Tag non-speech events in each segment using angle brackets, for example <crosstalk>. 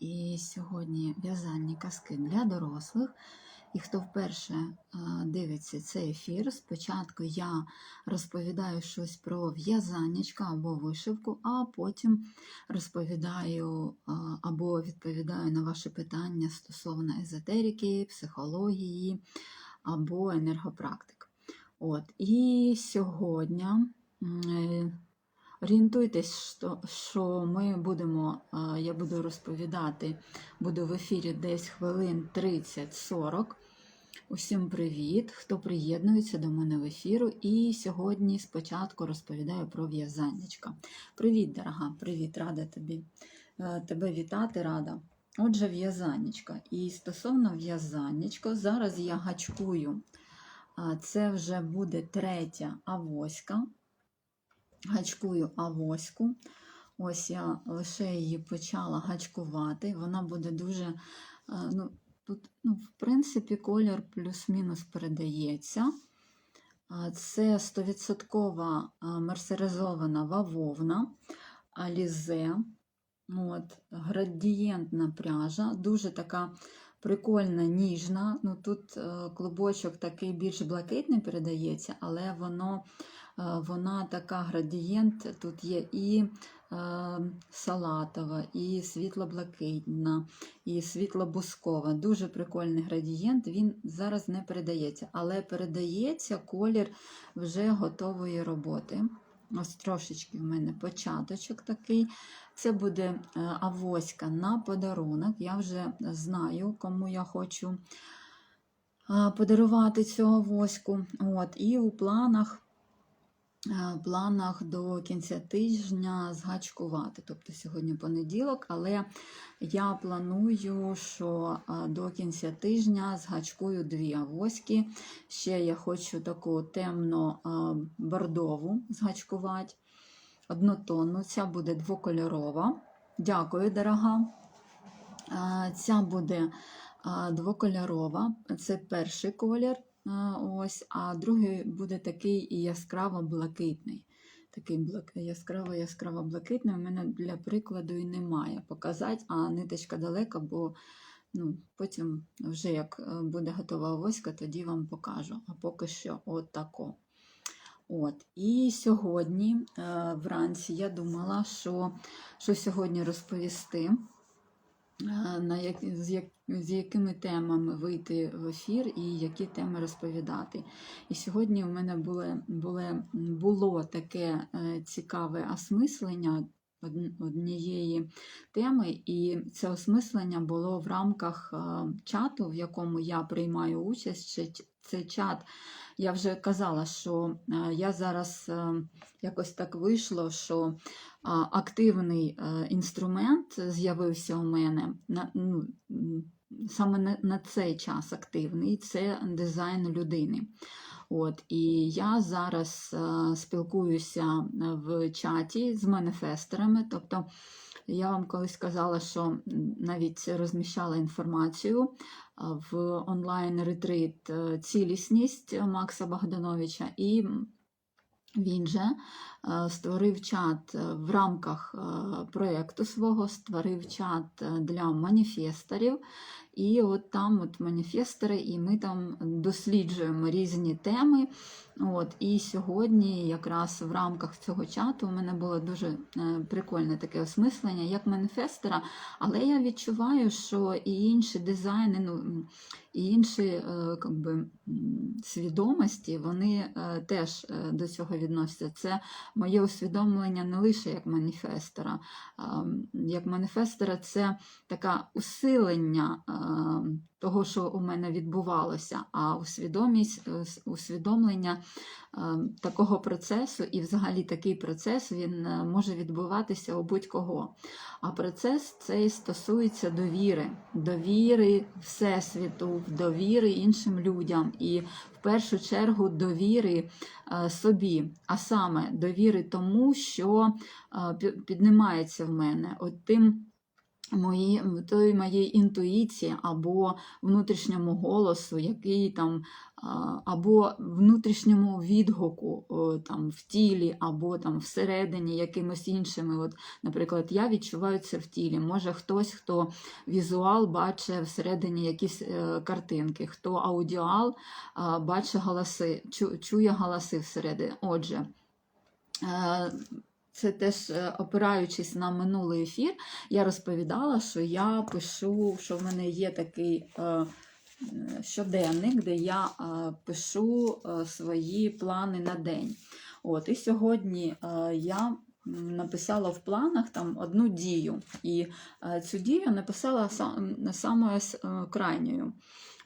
І сьогодні в'язальні казки для дорослих. І хто вперше дивиться цей ефір, спочатку я розповідаю щось про в'язаннячка або вишивку, а потім розповідаю або відповідаю на ваші питання стосовно езотерики, психології або енергопрактик. От. І сьогодні. Орієнтуйтесь, що, ми будемо, е, я буду розповідати, буду в ефірі десь хвилин 30-40. Усім привіт, хто приєднується до мене в ефіру. І сьогодні спочатку розповідаю про в'язаннячка. Привіт, дорога, привіт, рада тобі. е, Тебе вітати рада. Отже, в'язанечка. І стосовно в'язанечка, зараз я гачкую. Це вже буде третя авоська гачкую авоську. Ось я лише її почала гачкувати. Вона буде дуже, е, ну, тут, ну, в принципі, колір плюс-мінус передається. Це 100% мерсеризована бавовна, алізе. От, градієнтна пряжа, дуже така прикольна, ніжна. Ну, Тут е, клубочок такий більш блакитний передається, але воно Е, Вона така градієнт, тут є і е, салатова, і світло-блакитна, і світло-бускова. Дуже прикольний градієнт, він зараз не передається, але передається колір вже готової роботи. Ось трошечки в мене початочок такий. Це буде е, авоська на подарунок. Я вже знаю, кому я хочу е, подарувати цю авоську. От, І у планах е, планах до кінця тижня згачкувати. Тобто сьогодні понеділок, але я планую, що е, до кінця тижня згачкую дві авоськи. Ще я хочу таку темно-бордову згачкувати. Однотонну, ця буде двокольорова. Дякую, дорога. Е, Ця буде е, двокольорова, це перший колір. Ось, а другий буде такий яскраво-блакитний. Такий блак... яскраво-яскраво-блакитний. У мене для прикладу і немає показати, а ниточка далека, бо ну, потім, вже як е, буде готова авоська, тоді вам покажу. А поки що отако. От. І сьогодні, е, вранці, я думала, що, що сьогодні розповісти на як, з, як, з якими темами вийти в ефір і які теми розповідати. І сьогодні у мене було, було, було таке е, цікаве осмислення однієї теми, і це осмислення було в рамках е, чату, в якому я приймаю участь. Це чат. Я вже казала, що е, я зараз е, якось так вийшло, що активний е, інструмент з'явився у мене ну, саме на, цей час активний це дизайн людини. От, і я зараз спілкуюся в чаті з маніфесторами. Тобто я вам колись казала, що навіть розміщала інформацію в онлайн-ретрит е, Цілісність Макса Богдановича. І він же створив чат е, в рамках е, проєкту свого, створив чат е, для маніфесторів. І от там от маніфестори, і ми там досліджуємо різні теми. От, і сьогодні, якраз в рамках цього чату, у мене було дуже е, прикольне таке осмислення як маніфестора, але я відчуваю, що і інші дизайни, ну, і інші е, как би, свідомості, вони е, теж е, до цього відносяться. Це моє усвідомлення не лише як маніфестора. Як маніфестора, це таке усилення того, що у мене відбувалося, а усвідомість, усвідомлення такого процесу, і взагалі такий процес він е, може відбуватися у будь-кого. А процес цей стосується довіри, довіри Всесвіту, довіри іншим людям і в першу чергу довіри е, собі, а саме довіри тому, що е, піднімається в мене от тим мої, тої моєї інтуїції або внутрішньому голосу, який там, або внутрішньому відгуку там, в тілі, або там всередині якимось іншими. От, наприклад, я відчуваю це в тілі. Може хтось, хто візуал бачить всередині якісь е, картинки, хто аудіал бачить голоси, чує голоси всередині. Отже, е, це теж е, опираючись на минулий ефір, я розповідала, що я пишу, що в мене є такий е, щоденник, де я е, пишу свої плани на день. От, і сьогодні я написала в планах там одну дію. І цю дію написала сам, самою е, крайньою.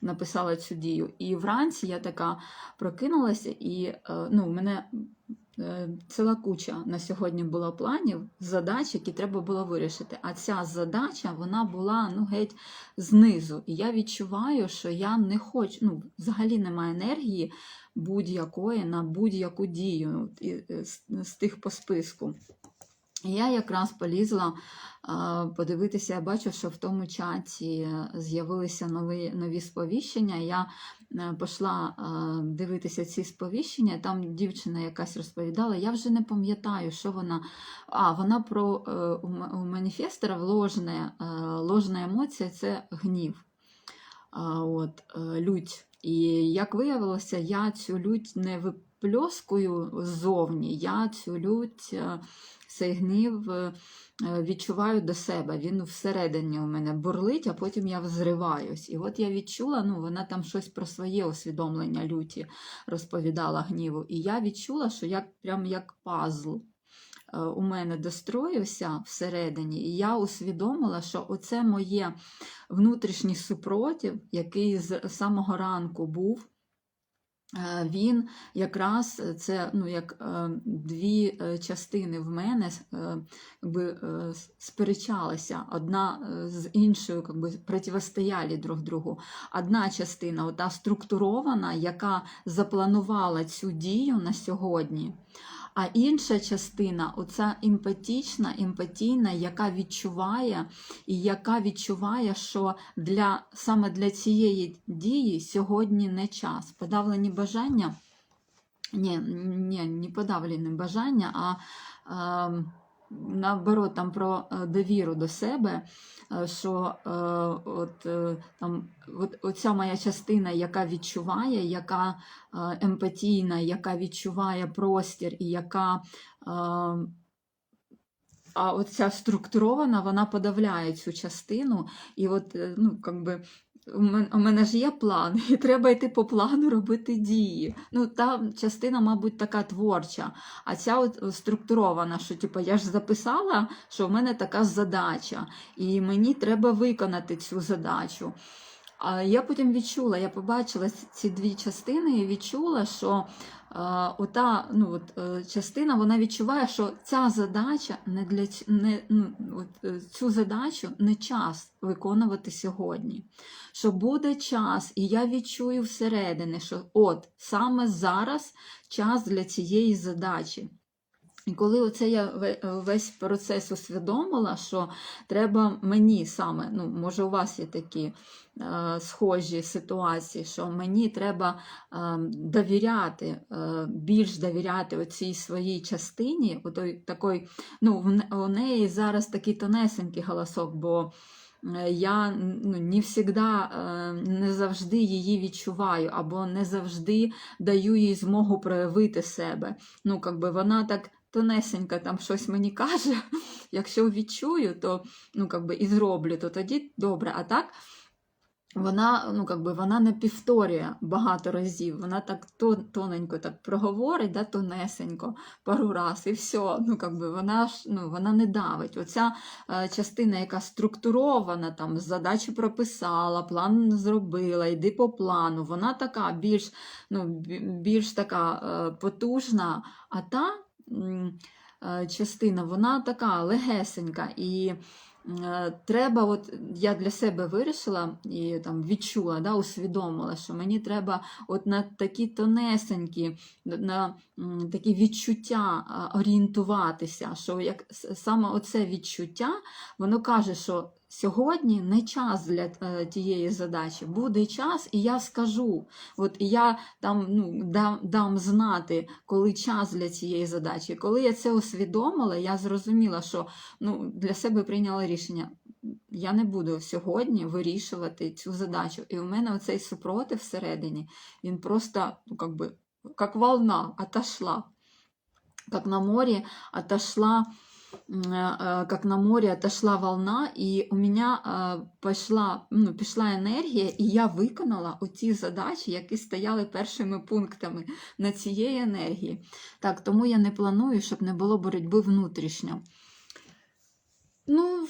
Написала цю дію. І вранці я така прокинулася, і ну, мене ціла куча на сьогодні була планів, задач, які треба було вирішити. А ця задача вона була ну, геть знизу. І я відчуваю, що я не хочу, ну, взагалі немає енергії будь-якої на будь-яку дію е, з, з тих по списку. Я якраз полізла подивитися, я бачу, що в тому чаті е, з'явилися нові, нові сповіщення. Я е, пішла дивитися ці сповіщення. Там дівчина якась розповідала. Я вже не пам'ятаю, що вона. А, вона про е, у м- у маніфестора ложна, емоція це гнів. От, лють. І як виявилося, я цю лють не випльоскую ззовні, я цю лють, цей гнів е, е, відчуваю до себе. Він всередині у мене бурлить, а потім я взриваюсь. І от я відчула, ну вона там щось про своє усвідомлення люті розповідала гніву. І я відчула, що я прям як пазл е, у мене достроївся всередині, і я усвідомила, що оце моє внутрішній супротив, який з самого ранку був. Е, Він якраз е, це ну, як е, дві частини в мене якби, сперечалися, одна з іншою якби, противостояли друг другу. Одна частина, ота структурована, яка запланувала цю дію на сьогодні. А інша частина, оця емпатічна, емпатійна, яка відчуває, і яка відчуває, що для, саме для цієї дії сьогодні не час. Подавлені бажання, ні, ні, не подавлені бажання, а е, наоборот, там про е, довіру до себе, е, що е, от, там, от, оця моя частина, яка відчуває, яка емпатійна, яка відчуває простір і яка. А оця структурована, вона подавляє цю частину. І от, ну, как би, у мене ж є план, і треба йти по плану робити дії. Ну, та частина, мабуть, така творча. А ця от е, структурована, що типу, я ж записала, що в мене така задача, і мені треба виконати цю задачу. А я потім відчула, я побачила ці дві частини і відчула, що ота ну, от, е, частина вона відчуває, що ця задача не для не, ну, от, е, цю задачу не час виконувати сьогодні. Що буде час, і я відчую всередині, що от саме зараз час для цієї задачі. І коли оце я весь процес усвідомила, що треба мені саме, ну може у вас є такі е, схожі ситуації, що мені треба е, довіряти, е, більш довіряти оцій своїй частині, отой, такой, ну, у неї зараз такий тонесенький голосок, бо е, я ну, не завжди, не завжди її відчуваю, або не завжди даю їй змогу проявити себе. Ну, якби вона так тонесенько там щось мені каже, <laughs> якщо відчую, то ну, би, і зроблю, то тоді добре. А так вона, ну, би, вона не повторює багато разів, вона так тоненько так проговорить, да, тонесенько, пару раз, і все. Ну, би, вона, ж, ну, вона не давить. Оця е, частина, яка структурована, там, задачі прописала, план зробила, йди по плану, вона така більш, ну, більш така е, потужна, а та частина, вона така легесенька. І е, треба, от я для себе вирішила і там відчула, да, усвідомила, що мені треба от на такі тонесенькі, на такі відчуття орієнтуватися, що як саме оце відчуття, воно каже, що Сьогодні не час для е, тієї задачі. Буде час, і я скажу. От і я там ну, дам, дам знати, коли час для цієї задачі. Коли я це усвідомила, я зрозуміла, що ну, для себе прийняла рішення. Я не буду сьогодні вирішувати цю задачу. І у мене оцей супротив всередині, він просто, ну, как бы, как волна отошла. Как на море отошла м, э, э, как на море отошла волна, і у мене э, пішла, ну, пішла енергія, і я виконала оці задачі, які стояли першими пунктами на цієї енергії. Так, тому я не планую, щоб не було боротьби внутрішньо. Ну,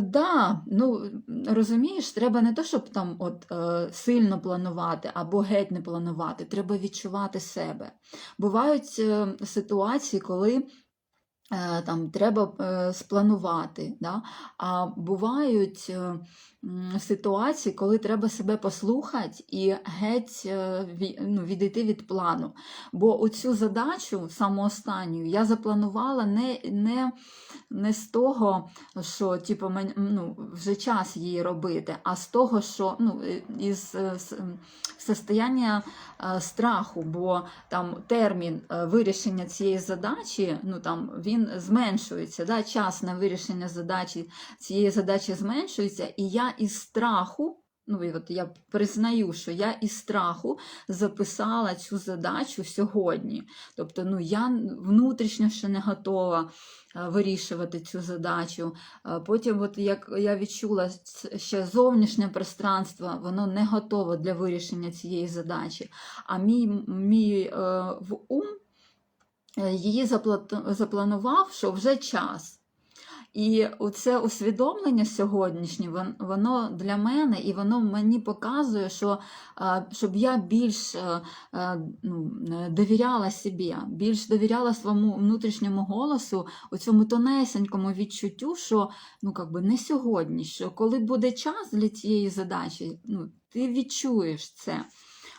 да, ну розумієш, треба не то, щоб там от е, сильно планувати або геть не планувати. Треба відчувати себе. Бувають е, ситуації, коли там треба е, спланувати, да? а бувають м, ситуації, коли треба себе послухати і геть е, ну, відійти від плану. Бо оцю задачу, саму останню, я запланувала не, не, не з того, що типу, ну, вже час її робити, а з того, що ну, е, із е, состояння страху, бо там термін вирішення цієї задачі, ну там він зменшується, да, час на вирішення задачі цієї задачі зменшується, і я із страху. Ну, і от я признаю, що я із страху записала цю задачу сьогодні. Тобто, ну, я внутрішньо ще не готова е, вирішувати цю задачу. Е, Потім, от як я відчула, ще зовнішнє пространство, воно не готове для вирішення цієї задачі. А мій, мій е, в ум її запланував, що вже час. І це усвідомлення сьогоднішнє, воно для мене і воно мені показує, що щоб я більш е, е, ну, е, довіряла собі, більш довіряла своєму внутрішньому голосу, у цьому тонесенькому відчуттю, що ну, как би не сьогодні, що коли буде час для цієї задачі, ну, ти відчуєш це.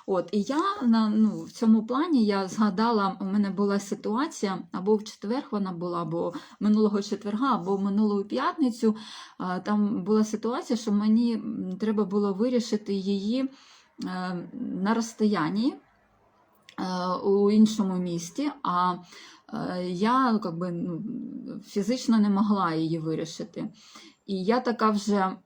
От, і я на, ну, в цьому плані я згадала, у мене була ситуація, або в четвер вона була, або минулого четверга, або минулу п'ятницю. Там була ситуація, що мені треба було вирішити її е, на розстоянні е, у іншому місті, а е, я ну, как би, ну, фізично не могла її вирішити. І я така вже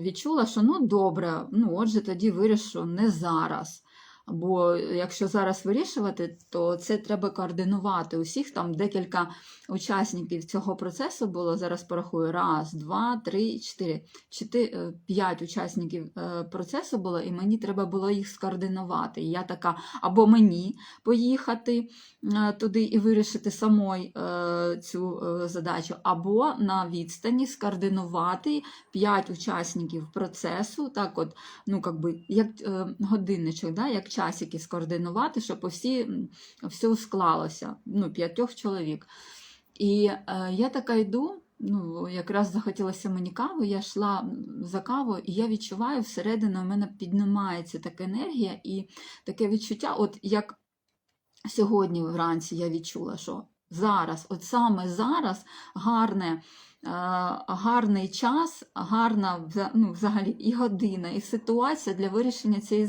відчула, що ну добре, ну отже, тоді вирішу не зараз. Бо якщо зараз вирішувати, то це треба координувати. Усіх там декілька учасників цього процесу було. Зараз порахую. Раз, два, три, чотири. Чотири, е, п'ять учасників е, процесу було, і мені треба було їх скоординувати. Я така, або мені поїхати е, туди і вирішити самой е, цю е, задачу, або на відстані скоординувати п'ять учасників процесу, так от, ну, как би, як е, годинничок, да, як часики скоординувати, щоб усі, все склалося, ну, п'ятьох чоловік. І е, я така йду, ну, якраз захотілося мені кави, я йшла за кавою, і я відчуваю, всередину у мене піднімається така енергія і таке відчуття, от як сьогодні вранці я відчула, що зараз, от саме зараз гарне. Е, Гарний час, гарна ну, взагалі і година, і ситуація для вирішення цієї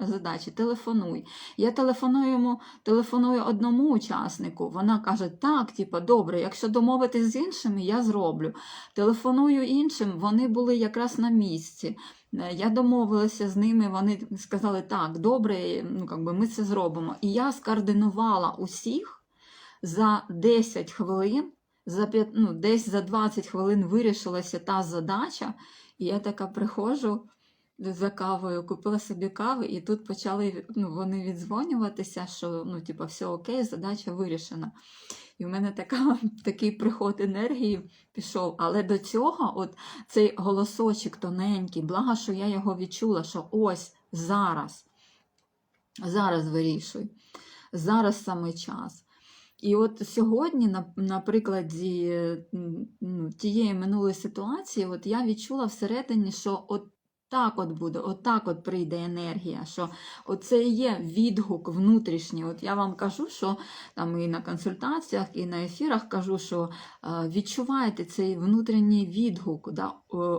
задачі. Телефонуй. Я телефоную йому, телефоную одному учаснику. Вона каже: так, типа, добре, якщо домовитись з іншими, я зроблю. Телефоную іншим, вони були якраз на місці. Е, Я домовилася з ними, вони сказали, так, добре, ну, как би, ми це зробимо. І я скоординувала усіх за 10 хвилин, за, п'ят- ну, десь за 20 хвилин вирішилася та задача, і я така приходжу за кавою, купила собі кави, і тут почали ну, вони віддзвонюватися, що ну, типу, все окей, задача вирішена. І в мене така, <laughs> такий приход енергії пішов. Але до цього, от цей голосочок тоненький, благо, що я його відчула, що ось зараз, зараз вирішуй, зараз саме час. І от сьогодні, на, на прикладі ну, тієї минулої ситуації, от я відчула всередині, що от так от буде, отак от прийде енергія, що оце і є відгук внутрішній. От я вам кажу, що там і на консультаціях, і на ефірах кажу, що е, відчуваєте цей внутрішній відгук, да,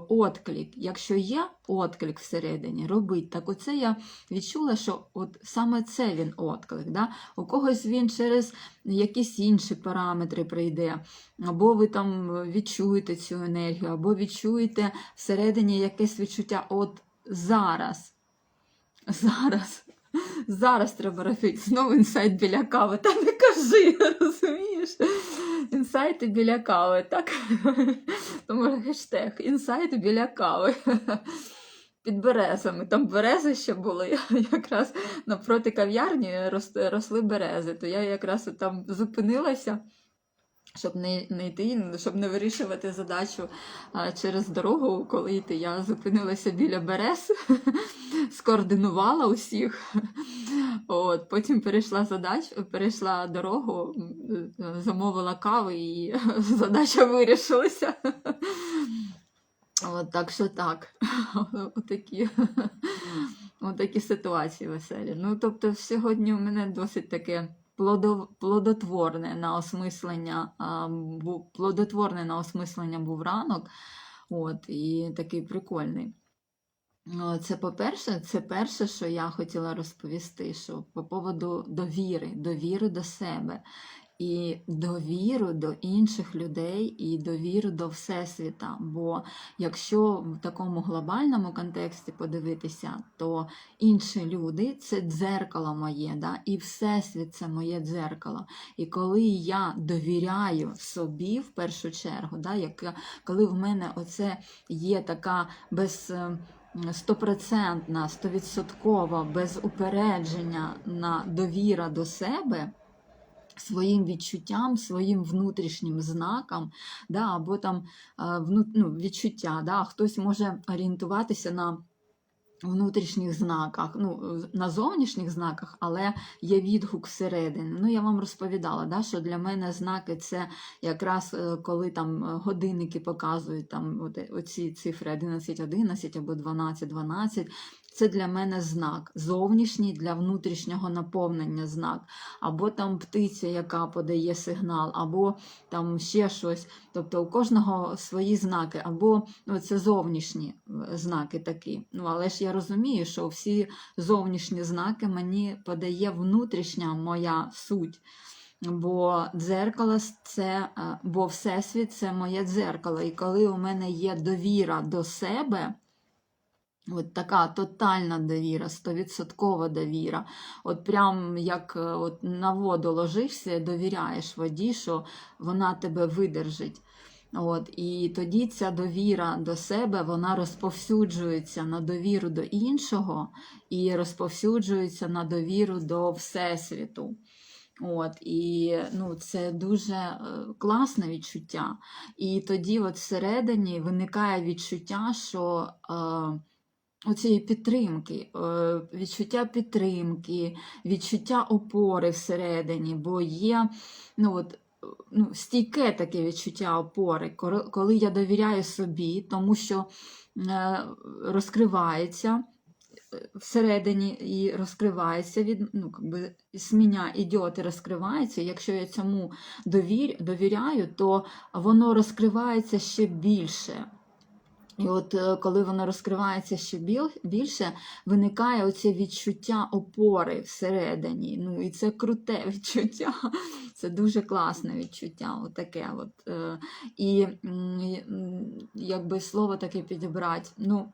отклик. Якщо є отклик всередині, робить. Так оце я відчула, що от саме це він отклик. Да? У когось він через якісь інші параметри прийде, або ви там відчуєте цю енергію, або відчуєте всередині якесь відчуття от зараз. Зараз. Зараз треба робити. Знову інсайт біля кави. Та не кажи, розумієш? Інсайти біля кави, так? Тому хештег інсайти біля кави. Під березами. Там берези ще були. <laughs> Якраз навпроти кав'ярні росли, берези. То я якраз там зупинилася. Щоб не, не йти, щоб не вирішувати задачу а, через дорогу, коли йти. Я зупинилася біля берез, <laughs> скоординувала усіх. От, потім перейшла задачу, перейшла дорогу, замовила кави і <laughs> задача вирішилася. От, так що так. <laughs> Отакі, отакі ситуації веселі. Ну, тобто, сьогодні у мене досить таке плодотворне на осмислення, плодотворне на осмислення був ранок. От, і такий прикольний. Це по-перше, це перше, що я хотіла розповісти, що по поводу довіри, довіри до себе, і довіру до інших людей, і довіру до Всесвіта. Бо якщо в такому глобальному контексті подивитися, то інші люди це дзеркало моє, да? і Всесвіт це моє дзеркало. І коли я довіряю собі в першу чергу, да? як, коли в мене оце є така без. стопроцентна, стовідсоткова, без упередження на довіра до себе. Своїм відчуттям, своїм внутрішнім знакам, да, або там е, ну, відчуття. Да, хтось може орієнтуватися на внутрішніх знаках, ну, на зовнішніх знаках, але є відгук всередині. Ну, я вам розповідала, да, що для мене знаки це якраз е, коли там е, годинники показують там оці цифри 11, 11 або 12, 12. Це для мене знак, зовнішній для внутрішнього наповнення знак, або там птиця, яка подає сигнал, або там ще щось. Тобто у кожного свої знаки, або ну, це зовнішні е, знаки такі. Ну, але ж я розумію, що всі зовнішні знаки мені подає внутрішня моя суть. Бо дзеркало це, е, бо Всесвіт це моє дзеркало. І коли у мене є довіра до себе, От така тотальна довіра, стовідсоткова довіра. От прям як е, от на воду ложишся довіряєш воді, що вона тебе видержить. От, і тоді ця довіра до себе вона розповсюджується на довіру до іншого і розповсюджується на довіру до Всесвіту. От, і ну, це дуже е, класне відчуття. І тоді, от всередині, виникає відчуття, що. Е, оцієї підтримки, е, відчуття підтримки, відчуття опори всередині, бо є ну, от, ну, стійке таке відчуття опори, коли- я довіряю собі, тому що е, розкривається е, всередині і розкривається від ну, как би, з іде і розкривається. Якщо я цьому довір, довіряю, то воно розкривається ще більше. І от е, коли воно розкривається ще більше, виникає оце відчуття опори всередині. Ну і це круте <laughs> відчуття. Це дуже класне відчуття. Отаке от. Е, І якби слово таке підібрати. Ну,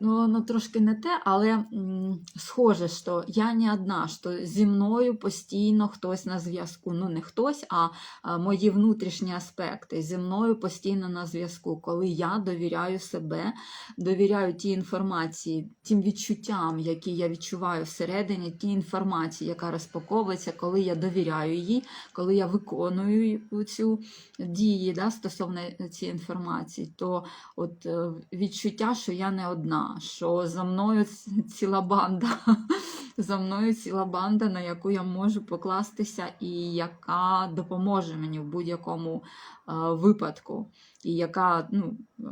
Ну, воно трошки не те, але м, схоже, що я не одна, що зі мною постійно хтось на зв'язку. Ну, не хтось, а, а мої внутрішні аспекти. Зі мною постійно на зв'язку, коли я довіряю себе, довіряю тій інформації, тим відчуттям, які я відчуваю всередині, тій інформації, яка розпаковується, коли я довіряю їй, коли я виконую цю дії да, стосовно цієї інформації, то от е, відчуття, що я не одна, що за мною <laughs> ціла банда, <laughs> за мною ціла банда, на яку я можу покластися, і яка допоможе мені в будь-якому е, випадку, і яка ну, е,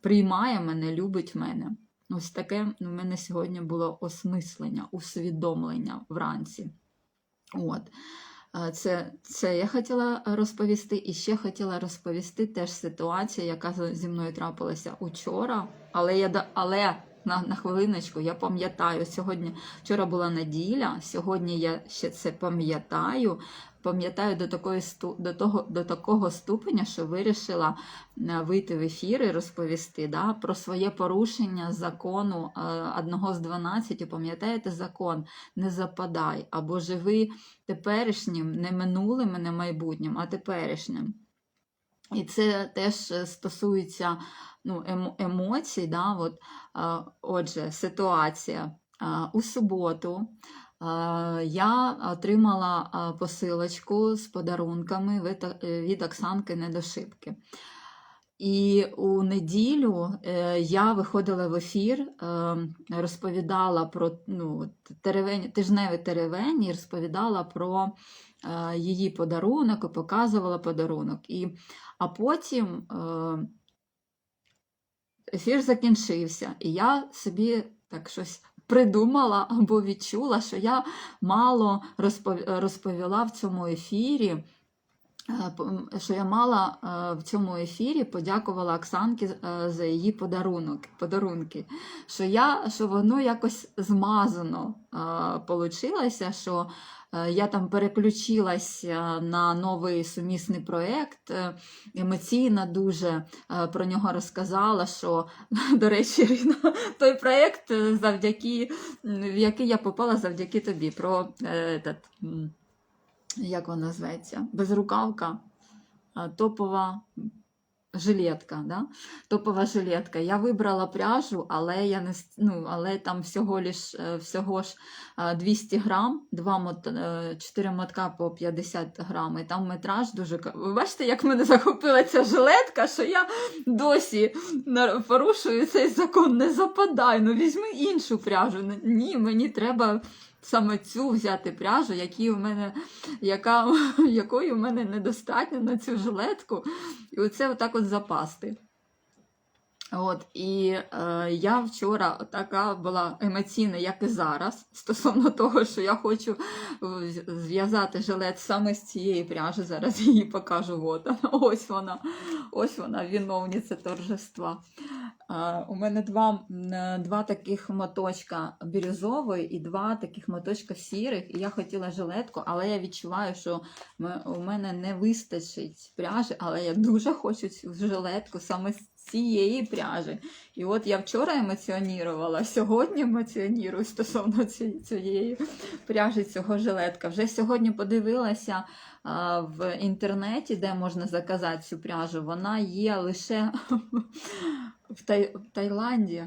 приймає мене, любить мене. Ось таке у мене сьогодні було осмислення, усвідомлення вранці. От. Це, це я хотіла розповісти. І ще хотіла розповісти теж ситуація, яка зі мною трапилася учора. Але я але на, на хвилиночку я пам'ятаю, сьогодні вчора була неділя, сьогодні я ще це пам'ятаю. Пам'ятаю до такої до того до такого ступеня, що вирішила е, вийти в ефір і розповісти да, про своє порушення закону е, одного з 12. Пам'ятаєте закон? Не западай або живи теперішнім, не минулим не майбутнім, а теперішнім. І це теж е, стосується ну, емоцій. Да? От, отже, ситуація. У суботу я отримала е, посилочку з подарунками від, е, Оксанки Недошибки. І у неділю е, я виходила в ефір, е, розповідала про ну, теревень, тижневий теревень і розповідала про е, її подарунок і показувала подарунок. І, а потім е, ефір закінчився, і я собі так щось придумала або відчула, що я мало розпов- розповіла в цьому ефірі. Е, Що я мала е, в цьому ефірі подякувала Оксанки е, за її подарунок, подарунки. Що я, що воно якось змазано вийшло, що я там переключилася на новий сумісний проєкт, е, емоційно дуже е, про нього розказала. Що, <laughs> до речі, Ірина, той проєкт, е, завдяки, в який я попала завдяки тобі. Про е, этот, як вона зветься? Безрукавка, топова жилетка. Да? Топова жилетка. Я вибрала пряжу, але я не ну, але там всього лиш, е, всього ж 200 грам, 2 мот, 4 мотка по 50 грам, і там метраж дуже. Ви бачите, як мене захопила ця жилетка, що я досі порушую цей закон. Не западай, ну візьми іншу пряжу. Ні, мені треба саме цю взяти пряжу, які в мене, яка, <laughs> якої в мене недостатньо на цю жилетку. І оце отак от запасти. От, і е, я вчора така була емоційна, як і зараз, стосовно того, що я хочу зв'язати жилет саме з цієї пряжі. Зараз її покажу. От, <laughs> ось вона, ось вона, виновниця торжества. У мене два, е, два таких моточка бірюзової і два таких моточка сірих. І я хотіла жилетку, але я відчуваю, що у мене не вистачить пряжі, але я дуже хочу цю жилетку саме з цієї пряжі. І от я вчора емоціонірувала, сьогодні емоціонірую стосовно цієї пряжі, цього жилетка. Вже сьогодні подивилася в інтернеті, де можна заказати цю пряжу. Вона є лише <laughs> в, Тай... Таїланді.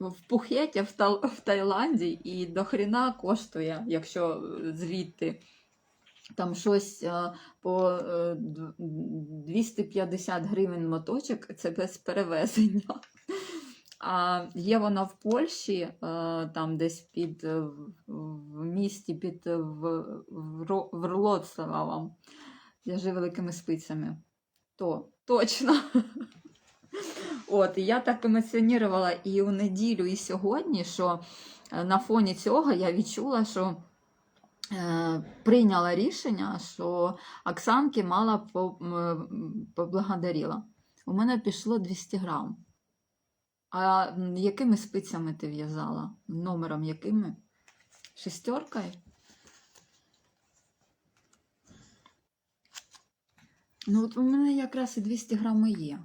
В Пухеті в, Тал... в Таїланді і до хріна коштує, якщо е, звідти. Там щось е, по е, 250 гривень моточок, це без перевезення. А є вона в Польщі, е, там десь під е, в- місті під е, в, Вро- в'яжи великими спицями. То точно. <laughs> От, і я так емоціонувала і у неділю, і сьогодні, що на фоні цього я відчула, що е, прийняла рішення, що Оксанки мала по, м, поблагодарила. У мене пішло 200 грам. А якими спицями ти в'язала? Номером якими? Шестеркою? Ну, от у мене якраз і 200 грам є.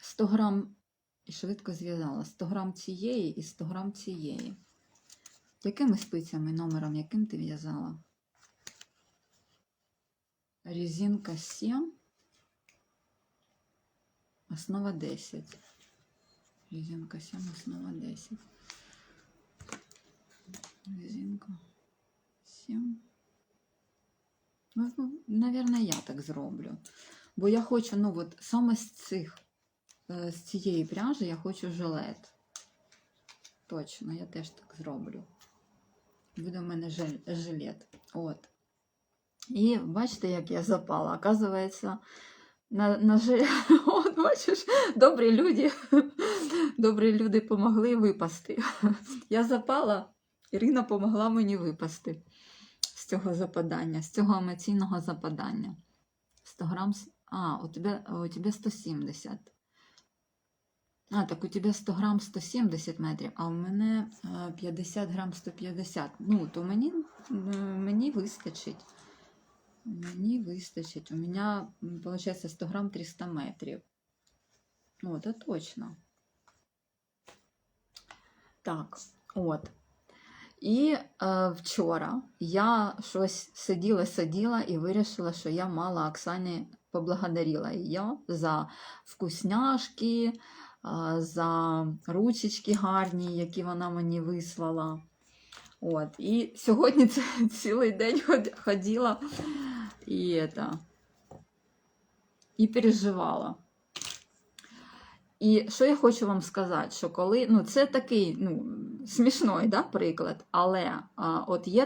100 грам і швидко зв'язала. 100 грам цієї і 100 грам цієї. Якими спицями, номером, яким ти в'язала? Резинка 7. Основа 10. Резинка 7, основа 10. Резинка 7. Ну, наверное, я так зроблю. Бо я хочу, ну от саме з цих, е, з цієї пряжі я хочу жилет. Точно, я теж так зроблю. Буде в мене жилет. От. І бачите, як я запала. Оказується, на, на же- От, бачиш, добрі люди, добрі люди помогли випасти. Я запала, Ірина помогла мені випасти з цього западання, з цього емоційного западання. 100 грам. А, у тебе, у тебе 170. А, так у тебе 100 грам 170 метрів, а у мене е, 50 грам 150. Ну, то мені, мені вистачить. Мені вистачить. У мене, виходить, 100 грам 300 метрів. О, це точно. Так, от. І е, вчора я щось сиділа, сиділа і вирішила, що я мала Оксані поблагодарила її за вкусняшки, е, за ручечки гарні, які вона мені вислала. От. І сьогодні <laughs> цілий день ход- ходила і, это, і переживала. І що я хочу вам сказати, що коли ну це такий ну, смішний да, приклад, але а, от є